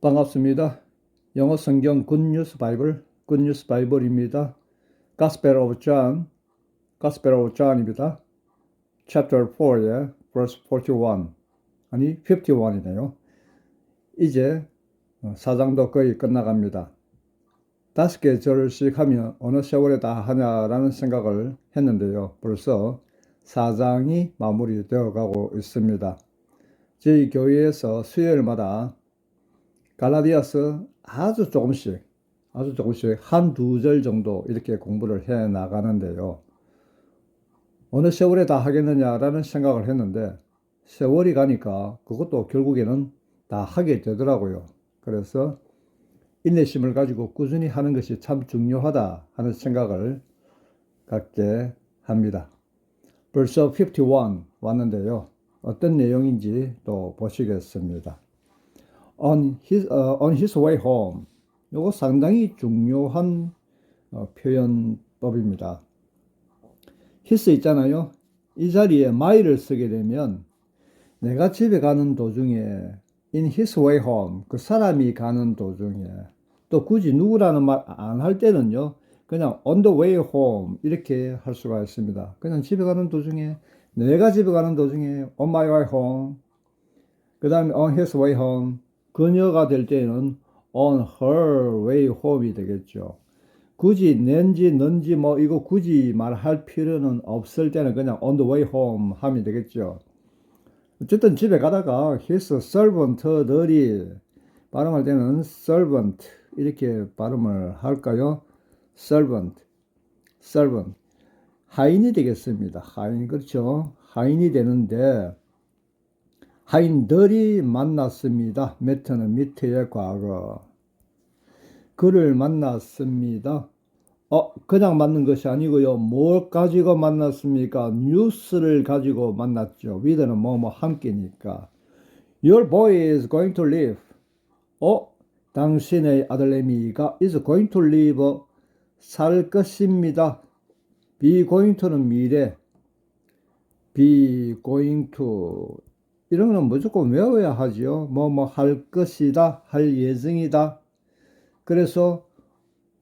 반갑습니다. 영어 성경 굿뉴스 바이블, 굿뉴스 바이블입니다. Gospel of John, Gospel of John입니다. Chapter 4에 verse 41, 아니 51이네요. 이제 사장도 거의 끝나갑니다. 다섯 개 절씩 하면 어느 세월에 다 하냐라는 생각을 했는데요. 벌써 사장이 마무리되어 가고 있습니다. 저희 교회에서 수요일마다 갈라디아서 아주 조금씩, 아주 조금씩 한 두 절 정도 이렇게 공부를 해 나가는데요. 어느 세월에 다 하겠느냐라는 생각을 했는데 세월이 가니까 그것도 결국에는 다 하게 되더라고요. 그래서 인내심을 가지고 꾸준히 하는 것이 참 중요하다 하는 생각을 갖게 합니다. 벌써 51 왔는데요. 어떤 내용인지 또 보시겠습니다. On his, uh, on his way home. 요거 상당히 중요한 어, 표현법입니다. his 있잖아요. 이 자리에 my를 쓰게 되면 내가 집에 가는 도중에 in his way home 그 사람이 가는 도중에 또 굳이 누구라는 말 안 할 때는요. 그냥 on the way home 이렇게 할 수가 있습니다. 그냥 집에 가는 도중에 내가 집에 가는 도중에 on my way home 그 다음에 on his way home 그녀가 될 때는 on her way home이 되겠죠. 굳이 낸지 는지 뭐 이거 굳이 말할 필요는 없을 때는 그냥 on the way home 하면 되겠죠. 어쨌든 집에 가다가 his servant들이 발음할 때는 servant 이렇게 발음을 할까요? servant, servant. 하인이 되겠습니다. 하인, 그렇죠? 하인이 되는데, 하인들이 만났습니다. 메트는 밑에의 과거. 그를 만났습니다. 어, 그냥 만난 것이 아니고요. 뭘 가지고 만났습니까? 뉴스를 가지고 만났죠. 위드는 뭐, 뭐, 함께니까. Your boy is going to live. 어, 당신의 아들내미가 is going to live. 살 것입니다. be going to는 미래. be going to. 이런 거는 무조건 외워야 하지요. 뭐, 뭐, 할 것이다. 할 예정이다. 그래서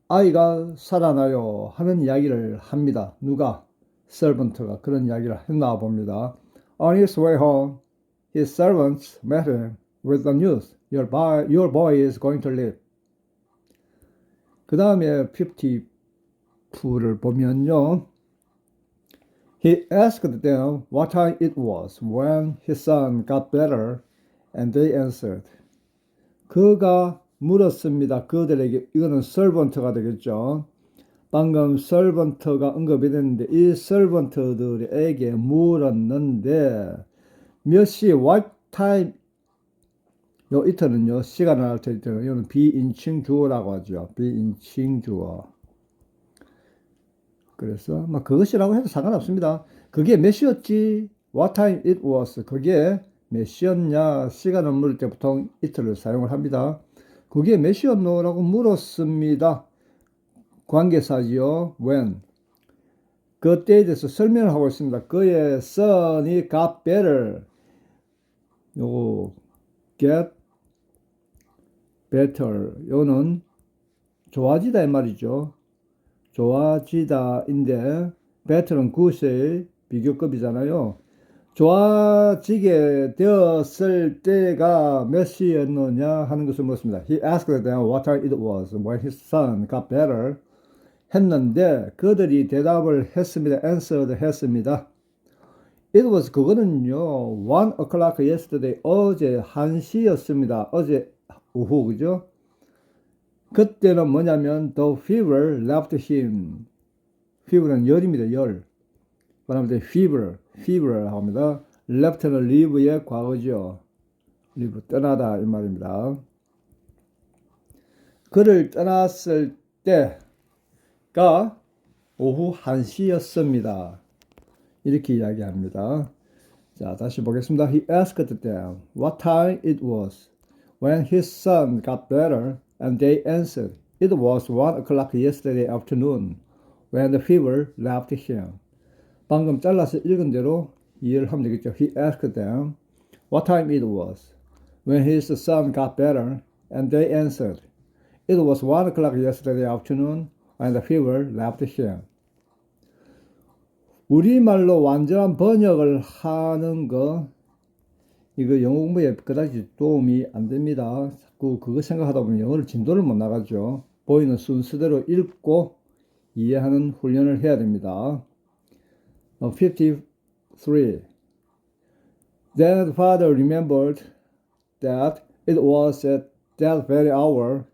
아이가 살아나요. 하는 이야기를 합니다. 누가? servant가 그런 이야기를 했나 봅니다. On his way home, his servants met him with the news. Your boy, your boy is going to live. 그 다음에 52를 보면요. He asked them what time it was when his son got better, and they answered. 그가 물었습니다. 그들에게 이거는 servant가 되겠죠. 방금 servant가 언급이 됐는데 이 servant들에게 물었는데 몇 시, what time 요 이터는요 시간을 알 때는 이거는 비인칭 주어라고 하죠. 비인칭 주어. 그래서 뭐 그것이라고 해도 상관없습니다. 그게 몇 시였지? What time it was. 그게 몇 시였냐? 시간을 물을 때 보통 이틀을 사용을 합니다. 그게 몇 시였노? 라고 물었습니다. 관계사지요. when. 그때에 대해서 설명을 하고 있습니다. 그의 son이 got better. 요거 get better. 요는 좋아지다 이 말이죠. 좋아지다인데 better는 굿의 비교급이잖아요. 좋아지게 되었을 때가 몇 시였느냐 하는 것을 묻습니다. He asked them what time it was when his son got better. 했는데 그들이 대답을 했습니다. answered 했습니다. It was 그거는요. one o'clock yesterday 어제 1시였습니다. 어제 오후 그죠? 그때는 뭐냐면 the fever left him. fever는 열입니다. 열. 말하면 fever, fever 합니다. left는 leave의 과거죠. leave 떠나다 이 말입니다. 그를 떠났을 때가 오후 1시였습니다. 이렇게 이야기합니다. 자, 다시 보겠습니다. He asked them what time it was when his son got better, and they answered, It was one o'clock yesterday afternoon when the fever left him. 방금 잘라서 읽은 대로 이해를 하면 되겠죠. He asked them what time it was when his son got better, And they answered, It was one o'clock yesterday afternoon when the fever left him. 우리말로 완전한 번역을 하는 거, 이거 영어 공부에 그다지 도움이 안 됩니다. 자꾸 그거 생각하다 보면 영어를 진도를 못 나가죠. 보이는 순서대로 읽고 이해하는 훈련을 해야 됩니다. 어, 53. Then the father remembered that it was at that very hour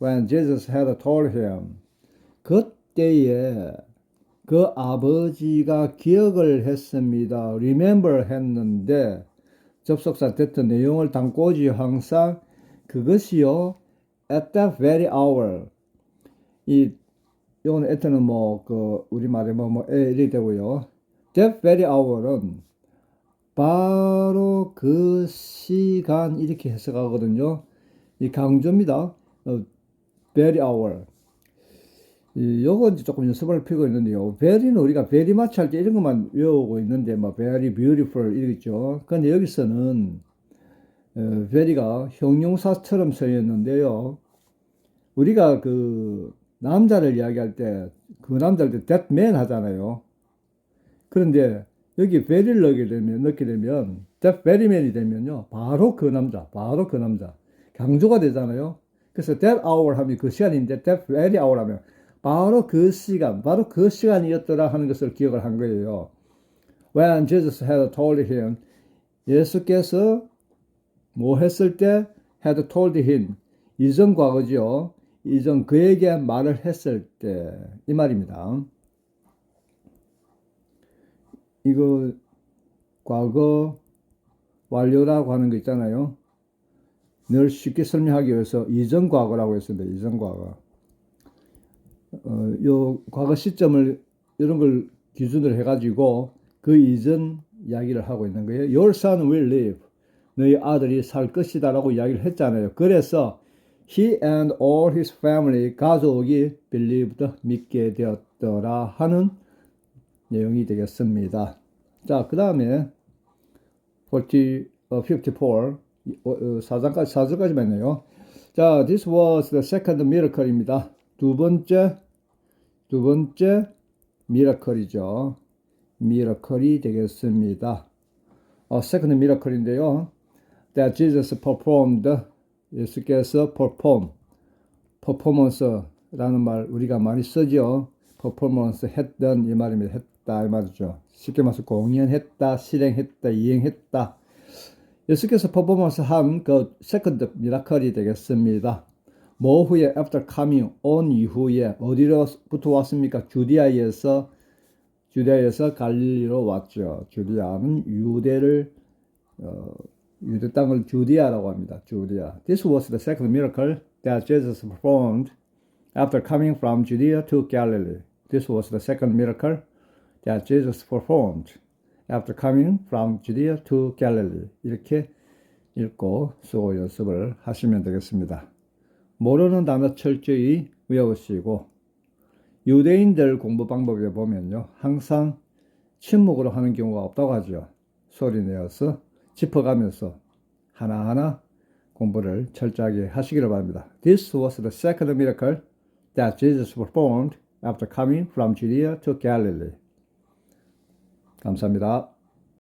when Jesus had told him. 그때에 그 아버지가 기억을 했습니다. remember 했는데 접속사 됐던 내용을 담고 오지 항상 그것이요 at that very hour 이 요거는 at는 뭐 그 우리말에 뭐뭐 이렇게 되고요. that very hour은 바로 그 시간 이렇게 해석하거든요. 이 강조입니다. 어, very hour. 이제 조금 연습을 피고 있는데요. very는 우리가 very much 할 때 이런 것만 외우고 있는데 뭐 very beautiful 이러겠죠. 근데 여기서는 어, very가 형용사처럼 쓰였는데요. 우리가 그 남자를 이야기할 때 그 남자를 that man 하잖아요. 그런데 여기 very를 넣게 되면 넣게 되면 man이 되면요. 바로 그 남자, 바로 그 남자. 강조가 되잖아요. 그래서 that hour 하면 그 시간인데 that very hour 하면 바로 그 시간, 바로 그 시간이었더라 하는 것을 기억을 한 거예요. When Jesus had told him, 예수께서 뭐 했을 때 had told him, 이전 과거죠. 이전 그에게 말을 했을 때 이 말입니다. 이거 과거 완료라고 하는 거 있잖아요. 늘 쉽게 설명하기 위해서 이전 과거라고 했습니다. 이전 과거. 어, 요 과거 시점을 이런 걸 기준으로 해가지고 그 이전 이야기를 하고 있는 거예요. Your son will live. 너희 아들이 살 것이다 라고 이야기를 했잖아요. 그래서 he and all his family 가족이 believed 믿게 되었더라 하는 내용이 되겠습니다. 자, 그 다음에 40, 어, 54 4장까지 4절까지만 있네요. 자, this was the second miracle입니다. 두 번째 두 번째 미라클이죠. 미라클이 되겠습니다. 어, second miracle인데요. That Jesus performed 예수께서 perform performance라는 말 우리가 많이 쓰죠. performance 했던 이 말입니다. 했다 이 말이죠. 쉽게 말해서 공연했다, 실행했다, 이행했다. 예수께서 퍼포먼스 한그 세컨드 미라클이 되겠습니다. 뭐 후에 after coming on 이후에 어디로부터 왔습니까? 주디아에서 주디아에서 갈릴리로 왔죠. 주디아는 유대를 어, 유대 땅을 주디아라고 합니다. 주디아. This was the second miracle that Jesus performed after coming from Judea to Galilee. This was the second miracle that Jesus performed after coming from Judea to Galilee. 이렇게 읽고 수고 연습을 하시면 되겠습니다. 모르는 단어 철저히 외우시고 유대인들 공부 방법에 보면요. 항상 침묵으로 하는 경우가 없다고 하죠. 소리 내어서 짚어가면서 하나하나 공부를 철저하게 하시기를 바랍니다. This was the second miracle that Jesus performed after coming from Judea to Galilee. 감사합니다.